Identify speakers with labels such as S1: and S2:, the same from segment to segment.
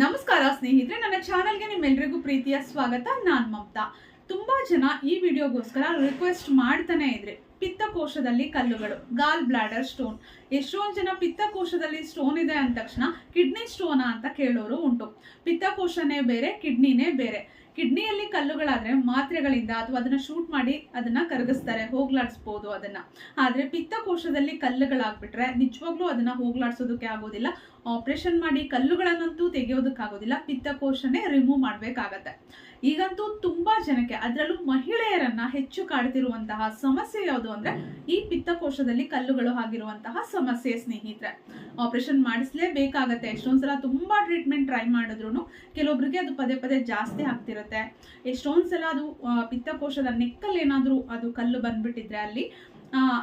S1: ನಮಸ್ಕಾರ ಸ್ನೇಹಿತರೆ, ನನ್ನ ಚಾನಲ್ಗೆ ನಿಮ್ಮೆಲ್ಲರಿಗೂ ಪ್ರೀತಿಯ ಸ್ವಾಗತ. ನಾನ್ ಮಮತಾ. ತುಂಬಾ ಜನ ಈ ವಿಡಿಯೋಗೋಸ್ಕರ ರಿಕ್ವೆಸ್ಟ್ ಮಾಡ್ತಾನೆ ಇದ್ರೆ. ಪಿತ್ತಕೋಶದಲ್ಲಿ ಕಲ್ಲುಗಳು ಗಾಲ್ ಬ್ಲಾಡರ್ ಸ್ಟೋನ್ ಎಷ್ಟೊಂದು ಜನ ಪಿತ್ತಕೋಶದಲ್ಲಿ ಸ್ಟೋನ್ ಇದೆ ಅಂದ ತಕ್ಷಣ ಕಿಡ್ನಿ ಸ್ಟೋನ ಅಂತ ಕೇಳೋರು ಉಂಟು. ಪಿತ್ತಕೋಶನೇ ಬೇರೆ ಕಿಡ್ನಿನೇ ಬೇರೆ. ಕಿಡ್ನಿಯಲ್ಲಿ ಕಲ್ಲುಗಳಾದ್ರೆ ಮಾತ್ರೆಗಳಿಂದ ಅಥವಾ ಅದನ್ನ ಶೂಟ್ ಮಾಡಿ ಅದನ್ನ ಕರಗಿಸ್ತಾರೆ, ಹೋಗ್ಲಾಡಿಸ್ಬೋದು ಅದನ್ನ. ಆದ್ರೆ ಪಿತ್ತಕೋಶದಲ್ಲಿ ಕಲ್ಲುಗಳಾಗ್ಬಿಟ್ರೆ ನಿಜವಾಗ್ಲೂ ಅದನ್ನ ಹೋಗ್ಲಾಡ್ಸೋದಕ್ಕೆ ಆಗೋದಿಲ್ಲ. ಆಪರೇಷನ್ ಮಾಡಿ ಕಲ್ಲುಗಳನ್ನಂತೂ ತೆಗೆಯೋದಕ್ಕಾಗೋದಿಲ್ಲ ಪಿತ್ತಕೋಶನೇ ರಿಮೂವ್ ಮಾಡಬೇಕಾಗತ್ತೆ. ಈಗಂತೂ ತುಂಬಾ ಜನಕ್ಕೆ, ಅದರಲ್ಲೂ ಮಹಿಳೆಯರನ್ನ ಹೆಚ್ಚು ಕಾಡ್ತಿರುವಂತಹ ಸಮಸ್ಯೆ ಯಾವುದು ಅಂದ್ರೆ, ಈ ಪಿತ್ತಕೋಶದಲ್ಲಿ ಕಲ್ಲುಗಳು ಆಗಿರುವಂತಹ ಸಮಸ್ಯೆ ಸ್ನೇಹಿತರೆ. ಆಪರೇಷನ್ ಮಾಡಿಸ್ಲೇಬೇಕಾಗತ್ತೆ. ಎಷ್ಟೊಂದ್ಸಲ ತುಂಬಾ ಟ್ರೀಟ್ಮೆಂಟ್ ಟ್ರೈ ಮಾಡಿದ್ರು ಕೆಲವೊಬ್ರಿಗೆ ಅದು ಪದೇ ಪದೇ ಜಾಸ್ತಿ ಆಗ್ತಿರುತ್ತೆ. ಎಷ್ಟೊಂದ್ಸಲ ಅದು ಪಿತ್ತಕೋಶದ ನೆಕ್ಕಲ್ಲಿ ಏನಾದ್ರೂ ಅದು ಕಲ್ಲು ಬಂದ್ಬಿಟ್ಟಿದ್ರೆ ಅಲ್ಲಿ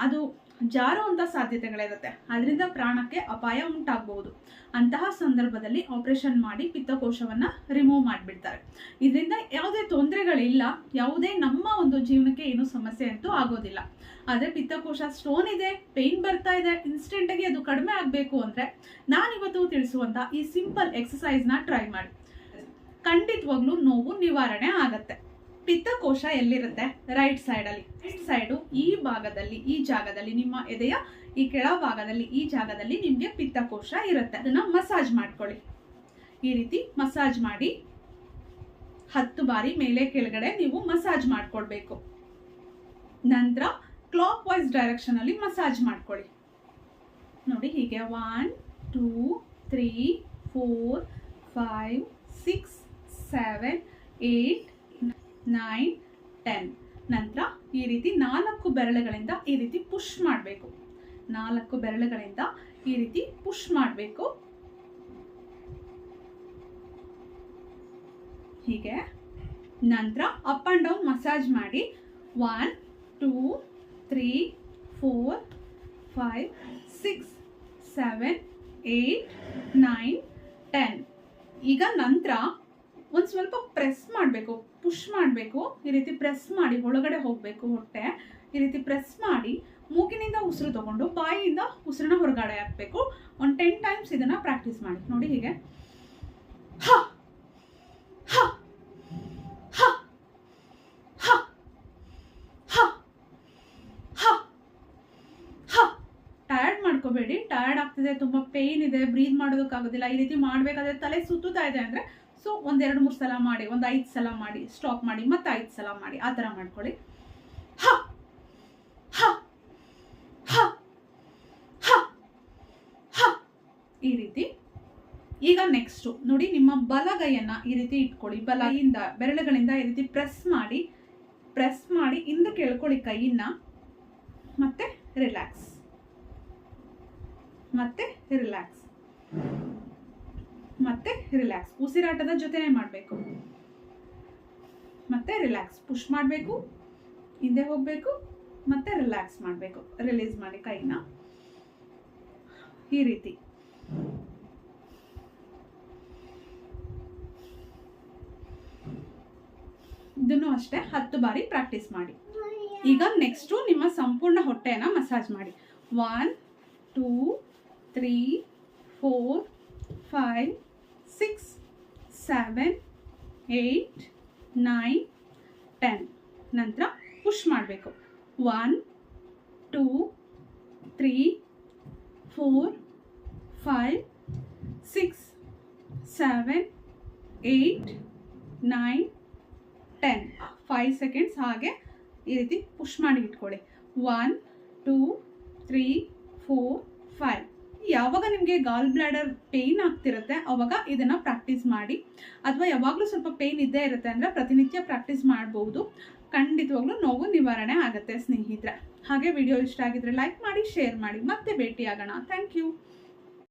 S1: ಅದು ಜಾರುವಂತ ಸಾಧ್ಯತೆಗಳಿರುತ್ತೆ. ಅದರಿಂದ ಪ್ರಾಣಕ್ಕೆ ಅಪಾಯ ಉಂಟಾಗಬಹುದು. ಅಂತಹ ಸಂದರ್ಭದಲ್ಲಿ ಆಪರೇಷನ್ ಮಾಡಿ ಪಿತ್ತಕೋಶವನ್ನ ರಿಮೂವ್ ಮಾಡಿಬಿಡ್ತಾರೆ. ಇದರಿಂದ ಯಾವುದೇ ತೊಂದರೆಗಳಿಲ್ಲ, ಯಾವುದೇ ನಮ್ಮ ಒಂದು ಜೀವನಕ್ಕೆ ಏನು ಸಮಸ್ಯೆ ಅಂತೂ ಆಗೋದಿಲ್ಲ. ಆದರೆ ಪಿತ್ತಕೋಶ ಸ್ಟೋನ್ ಇದೆ ಪೇನ್ ಬರ್ತಾ ಇದೆ ಇನ್ಸ್ಟೆಂಟಾಗಿ ಅದು ಕಡಿಮೆ ಆಗಬೇಕು ಅಂದ್ರೆ ನಾನಿವತ್ತು ತಿಳಿಸುವಂತ ಈ ಸಿಂಪಲ್ ಎಕ್ಸಸೈಸ್ನ ಟ್ರೈ ಮಾಡಿ. ಖಂಡಿತವಾಗ್ಲೂ ನೋವು ನಿವಾರಣೆ ಆಗತ್ತೆ. ಪಿತ್ತಕೋಶ ಎಲ್ಲಿರುತ್ತೆ? ರೈಟ್ ಸೈಡ್ ಅಲ್ಲಿ. ರೈಟ್ ಸೈಡು ಈ ಭಾಗದಲ್ಲಿ, ಈ ಜಾಗದಲ್ಲಿ, ನಿಮ್ಮ ಎದೆಯ ಈ ಕೆಳ ಭಾಗದಲ್ಲಿ ಈ ಜಾಗದಲ್ಲಿ ನಿಮಗೆ ಪಿತ್ತಕೋಶ ಇರುತ್ತೆ. ಅದನ್ನ ಮಸಾಜ್ ಮಾಡ್ಕೊಳ್ಳಿ. ಈ ರೀತಿ ಮಸಾಜ್ ಮಾಡಿ ಹತ್ತು ಬಾರಿ ಮೇಲೆ ಕೆಳಗಡೆ ನೀವು ಮಸಾಜ್ ಮಾಡ್ಕೊಳ್ಬೇಕು. ನಂತರ ಕ್ಲಾಕ್ ವೈಸ್ ಡೈರೆಕ್ಷನಲ್ಲಿ ಮಸಾಜ್ ಮಾಡ್ಕೊಳ್ಳಿ. ನೋಡಿ ಹೀಗೆ one two three four five six seven eight nine ten ನಂತರ ಈ ರೀತಿ ನಾಲ್ಕು ಬೆರಳುಗಳಿಂದ ಈ ರೀತಿ ಪುಷ್ ಮಾಡಬೇಕು. ನಾಲ್ಕು ಬೆರಳುಗಳಿಂದ ಈ ರೀತಿ ಪುಷ್ ಮಾಡಬೇಕು. ಹೀಗೆ. ನಂತರ ಅಪ್ ಆ್ಯಂಡ್ ಡೌನ್ ಮಸಾಜ್ ಮಾಡಿ. One two three four five six seven eight nine ten ಈಗ ನಂತರ ಒಂದು ಸ್ವಲ್ಪ ಪ್ರೆಸ್ ಮಾಡಬೇಕು ಪುಷ್ ಮಾಡಬೇಕು, ಈ ರೀತಿ ಪ್ರೆಸ್ ಮಾಡಿ ಒಳಗಡೆ ಹೋಗಬೇಕು ಹೊಟ್ಟೆ, ಈ ರೀತಿ ಪ್ರೆಸ್ ಮಾಡಿ ಮೂಗಿನಿಂದ ಉಸಿರು ತಗೊಂಡು ಬಾಯಿಯಿಂದ ಉಸಿರನ್ನ ಹೊರಗಡೆ ಹಾಕಬೇಕು. ಒಂದು ಟೆನ್ ಟೈಮ್ಸ್ ಇದನ್ನ ಪ್ರಾಕ್ಟೀಸ್ ಮಾಡಿ. ನೋಡಿ ಹೀಗೆ. ಹ ಟಯರ್ಡ್ ಮಾಡ್ಕೋಬೇಡಿ. ಟಯರ್ಡ್ ಆಗ್ತಿದೆ, ತುಂಬ ಪೇಯ್ನ್ ಇದೆ ಬ್ರೀತ್ ಮಾಡೋದಕ್ಕಾಗೋದಿಲ್ಲ. ಈ ರೀತಿ ಮಾಡಬೇಕಾದ್ರೆ ತಲೆ ಸುತ್ತುತ್ತಾ ಇದೆ ಅಂದರೆ ಸೊ ಒಂದೆರಡು ಮೂರು ಸಲ ಮಾಡಿ, ಒಂದು ಐದು ಸಲ ಮಾಡಿ ಸ್ಟಾಪ್ ಮಾಡಿ, ಮತ್ತೆ ಐದು ಸಲ ಮಾಡಿ, ಆ ಥರ ಮಾಡ್ಕೊಳ್ಳಿ. ಹ! ಹ! ಹ! ಹ! ಈ ರೀತಿ. ಈಗ ನೆಕ್ಸ್ಟು ನೋಡಿ ನಿಮ್ಮ ಬಲಗೈಯನ್ನ ಈ ರೀತಿ ಇಟ್ಕೊಳ್ಳಿ. ಬಲಗೈಯಿಂದ, ಬೆರಳುಗಳಿಂದ ಈ ರೀತಿ ಪ್ರೆಸ್ ಮಾಡಿ ಪ್ರೆಸ್ ಮಾಡಿ, ಇಂದು ಕೇಳ್ಕೊಳ್ಳಿ ಕೈಯನ್ನ. ಮತ್ತೆ ರಿಲ್ಯಾಕ್ಸ್ ಮತ್ತೆ ರಿಲ್ಯಾಕ್ಸ್ ಮತ್ತೆ ರಿಲ್ಯಾಕ್ಸ್ ಉಸಿರಾಟದ ಜೊತೆನೆ ಮಾಡಬೇಕು. ಮತ್ತೆ ರಿಲ್ಯಾಕ್ಸ್ ಪುಷ್ ಮಾಡಬೇಕು. ಹಿಂದೆ ಹೋಗಬೇಕು. ಮತ್ತೆ ರಿಲ್ಯಾಕ್ಸ್ ಮಾಡಬೇಕು. ರಿಲೀಸ್ ಮಾಡಿ ಕೈನ. ಈ ರೀತಿ. ಇದನ್ನು ಅಷ್ಟೇ ಹತ್ತು ಬಾರಿ ಪ್ರಾಕ್ಟೀಸ್ ಮಾಡಿ. ಈಗ ನೆಕ್ಸ್ಟು ನಿಮ್ಮ ಸಂಪೂರ್ಣ ಹೊಟ್ಟೆಯನ್ನು ಮಸಾಜ್ ಮಾಡಿ. One two three four five six seven eight nine ten ನಂತರ ಪುಷ್ ಮಾಡಬೇಕು. One two three four five six seven eight nine ten five seconds ಹಾಗೆ ಈ ರೀತಿ ಪುಷ್ ಮಾಡಿ ಇಟ್ಕೊಳ್ಳಿ. One two three four five ಯಾವಾಗ ನಿಮಗೆ ಗಾಲ್ ಬ್ಲಾಡರ್ ಪೇಯ್ನ್ ಆಗ್ತಿರುತ್ತೆ, ಅವಾಗ ಇದನ್ನು ಪ್ರಾಕ್ಟೀಸ್ ಮಾಡಿ. ಅಥವಾ ಯಾವಾಗಲೂ ಸ್ವಲ್ಪ ಪೇಯ್ನ್ ಇದ್ದೇ ಇರುತ್ತೆ ಅಂದರೆ ಪ್ರತಿನಿತ್ಯ ಪ್ರಾಕ್ಟೀಸ್ ಮಾಡ್ಬೋದು. ಖಂಡಿತವಾಗ್ಲೂ ನೋವು ನಿವಾರಣೆ ಆಗುತ್ತೆ ಸ್ನೇಹಿತರೆ. ಹಾಗೆ ವಿಡಿಯೋ ಇಷ್ಟ ಆಗಿದ್ರೆ ಲೈಕ್ ಮಾಡಿ ಶೇರ್ ಮಾಡಿ. ಮತ್ತೆ ಭೇಟಿಯಾಗೋಣ. Thank you